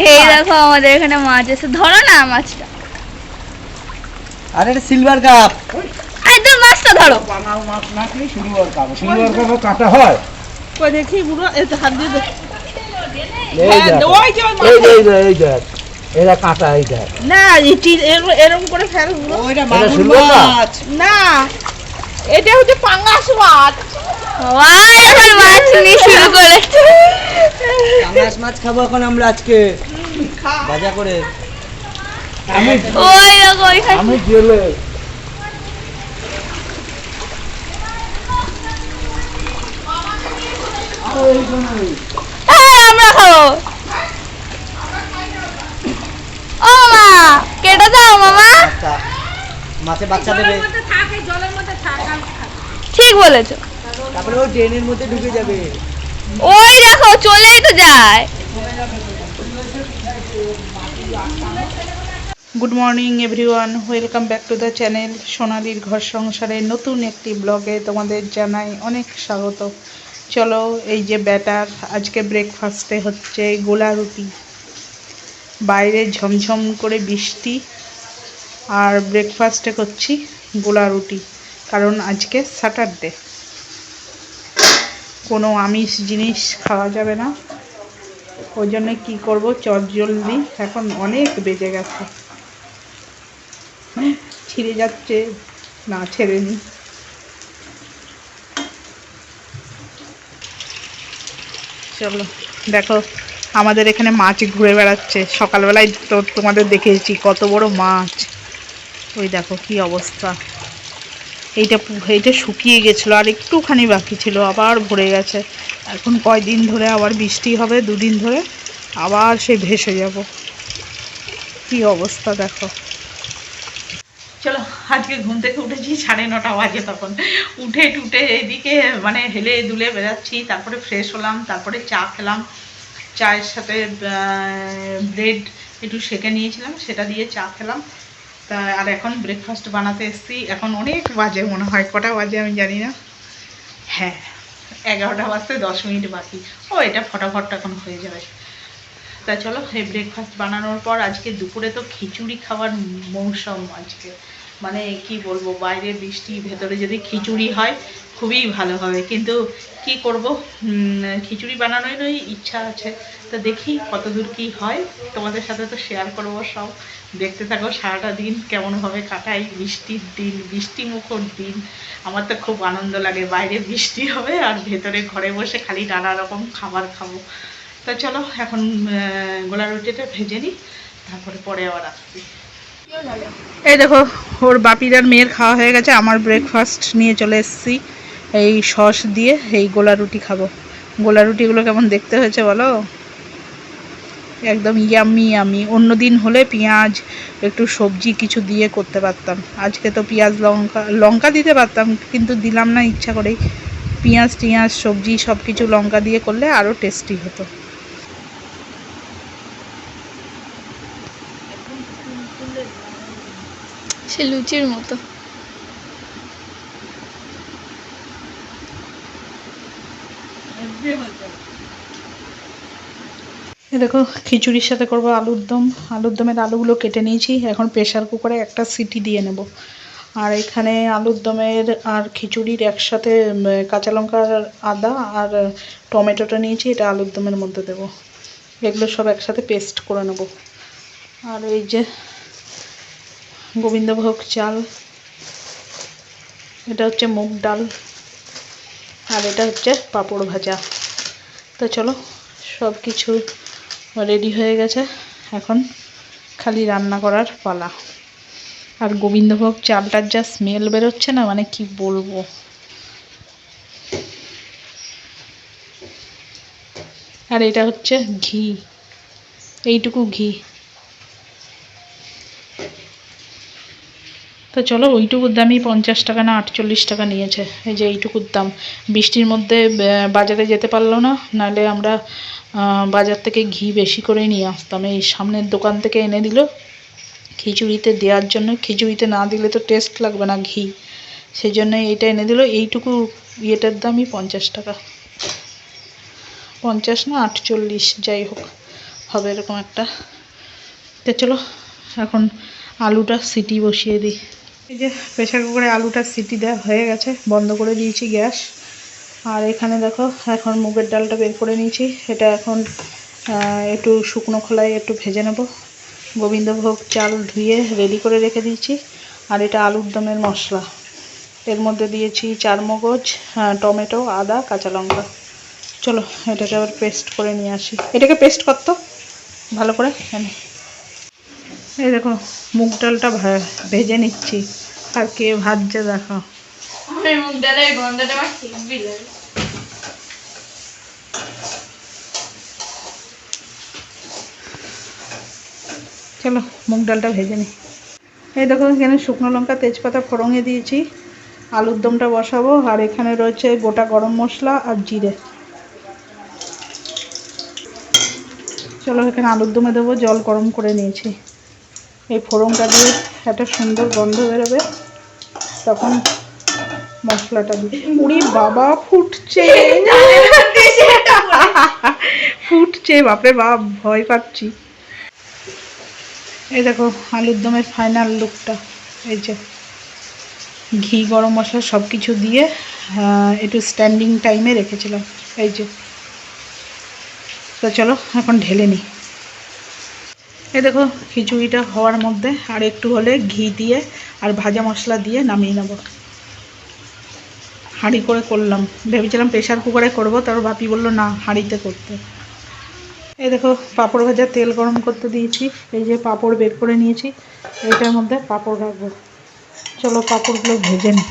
এই দেখো আমাদের এখানে মাছ এসে ধরো না মাছটা। আর এটা সিলভার কাপ আরে তুমি মাছটা ধরো। বাঙাল মাছ নাকি সিলভার কাপ সিলভার কাপও কাটা হয়। কই দেখি বুড়ো এই তো হাত দিয়ে দেখ। এই হ্যাঁ, এরা কাটা এই দেখ না এটি করে ফেল ওইটা মাছ। না এটা হচ্ছে পাঙ্গাস মাছ। এখন মাছ নিয়ে শুরু করেছে মাছ খাব এখন আমরা আজকে। ভাজা করে। আমি ওই দেখো ওইখানে আমি হ্যাঁ আমরা খাব। ও মা কেটে দাও মামা। আচ্ছা মাছে বাচ্চা দেবে। থাকে জলের মধ্যে থাকে ঠিক বলেছ। তারপরে ও ড্রেনের মধ্যে ঢুকে যাবে। ওই দেখো চলেই তো যায়। Good morning everyone welcome back to the channel সোনালির ঘর সংসারের নতুন একটি ব্লগে তোমাদের জানাই অনেক স্বাগত। চলো এই যে ব্যাটার আজকে ব্রেকফাস্টে হচ্ছে গোলা রুটি। বাইরে ঝমঝম করে বৃষ্টি আর ব্রেকফাস্টে করছি গোলা রুটি কারণ আজকে স্যাটারডে কোনো আমিষ জিনিস খাওয়া যাবে না। ওই জন্য কী করব? চট জলদি। এখন অনেক বেজে গেছে। ছিঁড়ে যাচ্ছে। না ছেড়ে নি চলো, দেখো, আমাদের এখানে মাছ ঘুরে বেড়াচ্ছে। সকালবেলায় তো তোমাদের দেখেছি, কত বড় মাছ। ওই দেখো কি অবস্থা। এইটা এইটা শুকিয়ে গেছিল আর একটুখানি বাকি ছিল, আবার ভরে গেছে। এখন কয়দিন ধরে আবার বৃষ্টি হবে, দুদিন ধরে আবার সে ভেসে যাব। কি অবস্থা দেখো। চলো, আজকে ঘুম থেকে উঠেছি সাড়ে নটা বাজে তখন। উঠে টুটে এদিকে মানে হেলে দুলে বেরাচ্ছি তারপরে ফ্রেশ হলাম, তারপরে চা খেলাম। চায়ের সাথে ব্রেড একটু সেকে নিয়েছিলাম, সেটা দিয়ে চা খেলাম। তা আর এখন ব্রেকফাস্ট বানাতে এসছি। এখন অনেক বাজে মনে হয়, কটা বাজে আমি জানি না। হ্যাঁ এগারোটা বাজতে দশ মিনিট বাকি। ও, এটা ফটাফট এখন হয়ে যাবে। তা চলো, এই ব্রেকফাস্ট বানানোর পর আজকে দুপুরে তো খিচুড়ি খাওয়ার মৌসম আজকে। মানে কি বলব, বাইরে বৃষ্টি, ভেতরে যদি খিচুড়ি হয়, খুবই ভালো হবে। কিন্তু কি করব? খিচুড়ি বানানোরই ইচ্ছা আছে। তো দেখি কতদূর কি হয়। তোমাদের সাথে তো শেয়ার করব সব। দেখতে থাকো, সারাটা দিন কেমনভাবে কাটাই। বৃষ্টির দিন বৃষ্টি মুখর দিন। আমার তো খুব আনন্দ লাগে। বাইরে বৃষ্টি হবে আর ভেতরে ঘরে বসে খালি নানা রকম খাবার খাব। তা চলো, এখন গোলা রুটিটা ভেজে নিই। তারপরে পরে আবার আসছি। এই দেখো, ওর বাপিরার মেয়ের খাওয়া হয়ে গেছে, আমার ব্রেকফাস্ট নিয়ে চলে এসেছি। এই সস দিয়ে এই গোলা রুটি খাব। গোলা রুটিগুলো কেমন দেখতে হয়েছে বলো? একদম ইয়ামি ইয়ামি অন্য দিন হলে পেঁয়াজ, একটু সবজি কিছু দিয়ে করতে পারতাম। আজকে তো পেঁয়াজ, লঙ্কা লঙ্কা দিতে পারতাম, কিন্তু দিলাম না ইচ্ছা করেই। পেঁয়াজ, টিয়াজ, সবজি সব কিছু লঙ্কা দিয়ে করলে আরও টেস্টি হতো। সে লুচির মতো। দেখো, খিচুড়ির সাথে করব আলুর দম। আলুর দমের আলুগুলো কেটে নিয়েছি। এখন প্রেশার কুকারে একটা সিটি দিয়ে নেব। আর এখানে আলুর দমের আর খিচুড়ির একসাথে কাঁচা লঙ্কা আদা আর টমেটোটা নিয়েছি, এটা আলুর দমের মধ্যে দেবো। এগুলো সব একসাথে পেস্ট করে নেব। আর এই যে গোবিন্দভোগ চাল। এটা হচ্ছে মুগ ডাল আর এটা হচ্ছে পাঁপড় ভাজা। তো চলো সব কিছু রেডি হয়ে গেছে। এখন খালি রান্না করার পালা। আর গোবিন্দভোগ চালটার যা স্মেল বেরোচ্ছে না মানে কি বলব? আর এটা হচ্ছে ঘি। এইটুকু ঘি। তো চলো, ওইটুকুর দামই পঞ্চাশ টাকা না আটচল্লিশ টাকা নিয়েছে। এই যে এইটুকুর দাম। বৃষ্টির মধ্যে বাজারে যেতে পারল না, নাহলে আমরা বাজার থেকে ঘি বেশি করে নিয়ে আসতাম। এই সামনের দোকান থেকে এনে দিল। খিচুড়িতে দেওয়ার জন্য, খিচুড়িতে না দিলে তো টেস্ট লাগবে না ঘি। সেই জন্য এইটা এনে দিল। এইটুকু ইয়েটার দামই পঞ্চাশ টাকা। পঞ্চাশ না আটচল্লিশ, যাই হোক, হবে এরকম একটা। তো চলো, এখন আলুটা সিটি বসিয়ে দিই। এই যে প্রেশার কুকারে আলুটা সিটি দেওয়া হয়ে গেছে, বন্ধ করে দিয়েছি গ্যাস। আর এখানে দেখো, এখন মুগের ডালটা বের করে নিয়েছি। এটা এখন একটু শুকনো খোলায় একটু ভেজে নেব। গোবিন্দভোগ চাল ধুয়ে রেডি করে রেখে দিয়েছি। আর এটা আলুর দমের মশলা। এর মধ্যে দিয়েছি চার মগজ টমেটো, আদা, কাঁচা লঙ্কা। চলো, এটাকে আবার পেস্ট করে নিয়ে আসি। এটাকে পেস্ট করতো ভালো করে। এনে। এই দেখো মুগ ডালটা ভেজে নিচ্ছি। আর কে ভাজছে দেখো। ডালের গন্ধটা চলো মুগ ডালটা ভেজে নিই এই দেখো এখানে শুকনো লঙ্কা তেজপাতা ফোড়ঙে দিয়েছি। আলুর দমটা বসাবো আর এখানে রয়েছে গোটা গরম মশলা আর জিরে। চলো এখানে আলুর দমে দেবো জল গরম করে নিয়েছি। এই ফোড়নটা দিয়ে একটা সুন্দর গন্ধ বেরোবে, তখন মশলাটা দিয়ে। উড়ি বাবা, ফুটছে। ফুটছে, বাপরে বাপ, ভয় পাচ্ছি। এই দেখো, আলুর দমের ফাইনাল লুকটা এই যে, ঘি, গরম মশলা সব কিছু দিয়ে একটু স্ট্যান্ডিং টাইমে রেখেছিলাম। এই যে। তো চলো, এখন ঢেলে নিই এই দেখো, খিচুড়িটা হওয়ার মধ্যে আর একটু হলে ঘি দিয়ে আর ভাজা মশলা দিয়ে নামিয়ে নেব। হাঁড়ি করে করলাম। ভেবেছিলাম প্রেশার কুকারে করব, তারপর বাপি বলল, না, হাঁড়িতে করতে। এই দেখো, পাঁপড় ভাজা তেল গরম করতে দিয়েছি, এই যে পাঁপড় বের করে নিয়েছি, এটার মধ্যে পাঁপড় রাখব। চলো পাঁপড়গুলো ভেজে নিই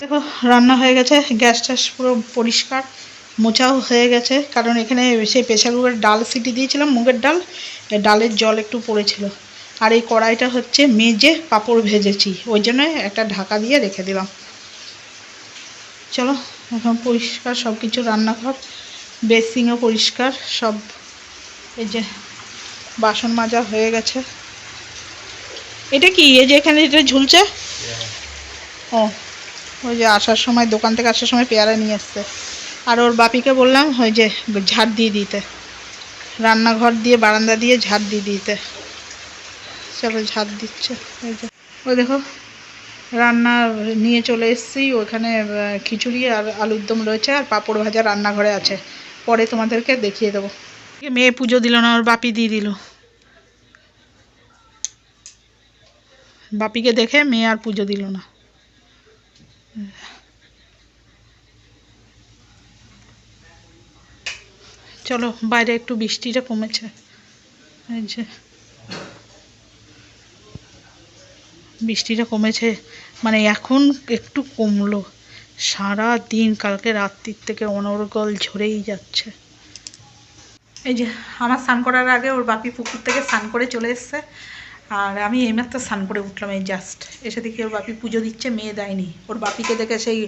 দেখো রান্না হয়ে গেছে গ্যাস ট্যাস পুরো পরিষ্কার মোচাও হয়ে গেছে। কারণ এখানে সেই প্রেশার কুকারে ডাল সিটি দিয়েছিলাম মুগের ডাল ডালের জল একটু পড়েছিল। আর এই কড়াইটা হচ্ছে মেজে পাঁপড় ভেজেছি ওই জন্য একটা ঢাকা দিয়ে রেখে দিলাম। চলো এখন পরিষ্কার সব কিছু রান্নাঘর বেসিংও পরিষ্কার সব এই যে বাসন মাজা হয়ে গেছে। এটা কি এই যে এখানে এটা ঝুলছে? ও। ওই যে আসার সময়, দোকান থেকে আসার সময় পেয়ারা নিয়ে এসছে। আর ওর বাপিকে বললাম, ওই যে ঝাড় দিয়ে দিতে। রান্নাঘর দিয়ে বারান্দা দিয়ে ঝাড় দিয়ে দিতে। চলো ঝাড় দিচ্ছে ওই যে। ওই দেখো, রান্না নিয়ে চলে এসেছি। ওখানে খিচুড়ি আর আলুর দম রয়েছে আর পাঁপড় ভাজা রান্নাঘরে আছে। পরে তোমাদেরকে দেখিয়ে দেবো। মেয়ে পুজো দিল না, ওর বাপি দিয়ে দিল। বাপিকে দেখে মেয়ে আর পুজো দিল না। চলো, বাইরে একটু বৃষ্টিটা কমেছে। বৃষ্টিটা কমেছে মানে এখন একটু কমলো। সারা দিন কালকে রাত্রির থেকে অনর্গল ঝরেই যাচ্ছে। এই যে, আমার স্নান করার আগে ওর বাপি পুকুর থেকে স্নান করে চলে এসছে। আর আমি এইমাত্র স্নান করে উঠলাম এই জাস্ট এসে দেখি ওর বাপি পুজো দিচ্ছে, মেয়ে দেয়নি। ওর বাপিকে দেখে সেই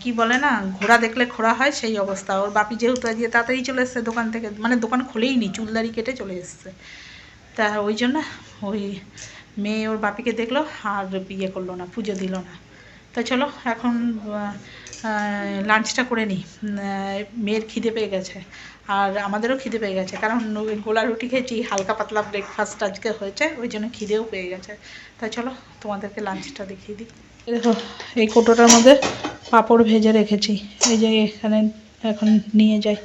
কি বলে না, ঘোড়া দেখলে খোড়া হয়, সেই অবস্থা। ওর বাপি যেহেতু আজকে তাড়াতাড়ি চলে এসছে দোকান থেকে মানে দোকান খুলেই নি চুলদারি কেটে চলে এসছে। তা ওই জন্য ওই মেয়ে ওর বাপিকে দেখল, আর বিয়ে করল না, পুজো দিল না। তা চলো, এখন লাঞ্চটা করে নিই মেয়ের খিদে পেয়ে গেছে। আর আমাদেরও খিদে পেয়ে গেছে, কারণ গোলা রুটি খেয়েছি, হালকা পাতলা ব্রেকফাস্ট আজকে হয়েছে, ওই জন্য খিদেও পেয়ে গেছে। তা চলো, তোমাদেরকে লাঞ্চটা দেখিয়ে দিই। দেখো, এই কোটোটার মধ্যে পাঁপড় ভেজে রেখেছি। এই যে এখানে এখন নিয়ে যাই।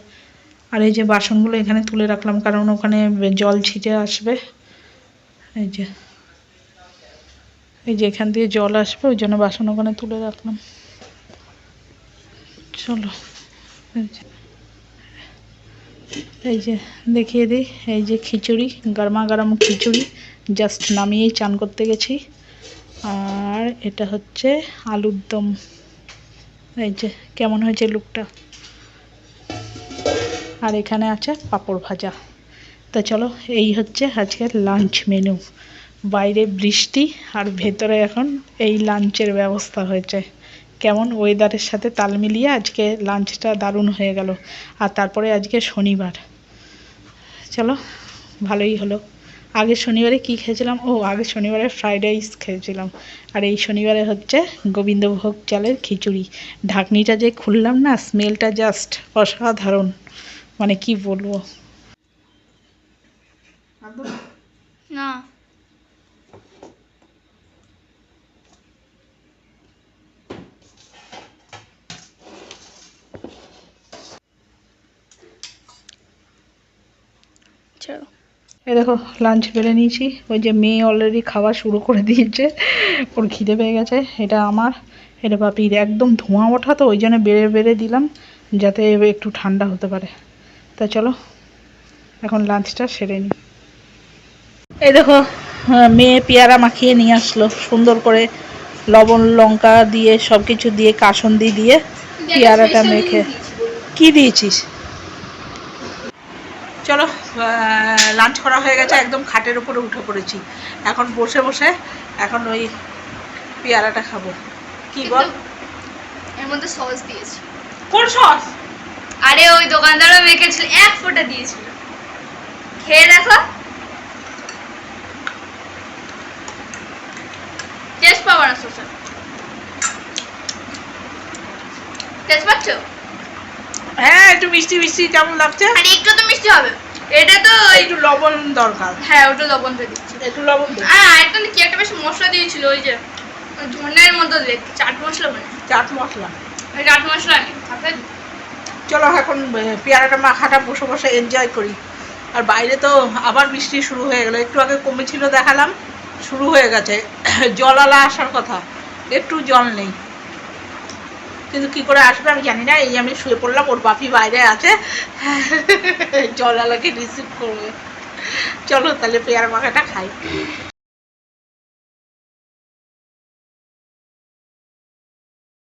আর এই যে বাসনগুলো এখানে তুলে রাখলাম, কারণ ওখানে জল ছিটে আসবে। এই যে এই যে এখান দিয়ে জল আসবে, ওই জন্য বাসন ওখানে তুলে রাখলাম। চলো, এই যে- এই যে দেখিয়ে দিই, এই যে খিচুড়ি, গরমা গরম খিচুড়ি জাস্ট নামিয়েই চান করতে গেছি। আর এটা হচ্ছে আলুর দম। এই যে কেমন হয়েছে লুকটা? আর এখানে আছে পাঁপড় ভাজা। তো চলো, এই হচ্ছে আজকের লাঞ্চ মেনু বাইরে বৃষ্টি আর ভেতরে এখন এই লাঞ্চের ব্যবস্থা হয়েছে। কেমন ওয়েদারের সাথে তাল মিলিয়ে আজকে লাঞ্চটা দারুণ হয়ে গেল। আর তারপরে আজকে শনিবার। চলো, ভালোই হলো। আগের শনিবারে কি খেয়েছিলাম? ও, আগের শনিবারে ফ্রাইড রাইস খেয়েছিলাম। আর এই শনিবারে হচ্ছে গোবিন্দভোগ চালের খিচুড়ি। ঢাকনিটা যে খুললাম না স্মেলটা জাস্ট অসাধারণ। মানে কি বলব? না চলো এই দেখো লাঞ্চ বেড়ে নিয়েছি। ওই যে মেয়ে অলরেডি খাওয়া শুরু করে দিয়েছে। ওর খিদে পেয়ে গেছে এটা আমার এটা বাপির। একদম ধোঁয়া ওঠা তো ওই জন্য বেড়ে বেড়ে দিলাম যাতে একটু ঠান্ডা হতে পারে। তা চলো এখন লাঞ্চটা সেরে নিই। এই দেখো মেয়ে পেয়ারা মাখিয়ে নিয়ে আসলো সুন্দর করে লবণ লঙ্কা দিয়ে সব কিছু দিয়ে কাসন্দি দিয়ে পেয়ারাটা মেখে। কি দিয়েছিস? চলো লাঞ্চ করা হয়ে গেছে একদম খাটের উপরে উঠে পড়েছি। এখন বসে বসে এখন ওই পেয়ারাটা খাব। কি বল? এর মধ্যে সস দিয়েছি। কোন সস আরে ওই দোকানদারও মেখেছিল এক ফোঁটা দিয়েছিল। খেয়ে দেখো। টেস্ট পাবো না সসের টেস্ট পাচ্ছ হ্যাঁ একটু মিষ্টি মিষ্টি কেমন লাগছে? আর একটু তো মিষ্টি হবে। এটা তো একটু লবণ দরকার। হ্যাঁ ওটা লবণ দিয়ে দিচ্ছি। একটু লবণ আর আরেকটা কি একটা বেশ মশলা দিয়েছিল ওই যে ধনের মতো দেখতে চাট মশলা মানে। চাট মশলা। চাট মশলা নেই চলো এখন পেয়ারাটা মাখাটা বসে বসে এনজয় করি। আর বাইরে তো আবার বৃষ্টি শুরু হয়ে গেল। একটু আগে কমেছিল দেখালাম শুরু হয়ে গেছে। জলালা আসার কথা। একটু জল নেই। কিন্তু কি করে আসবে আমি জানি না, এই আমি শুয়ে পড়লাম, ওর বাপি বাইরে আছে। জল আলাকে রিসিভ করবে। চলো তাহলে পেয়ার মাখাটা খাই।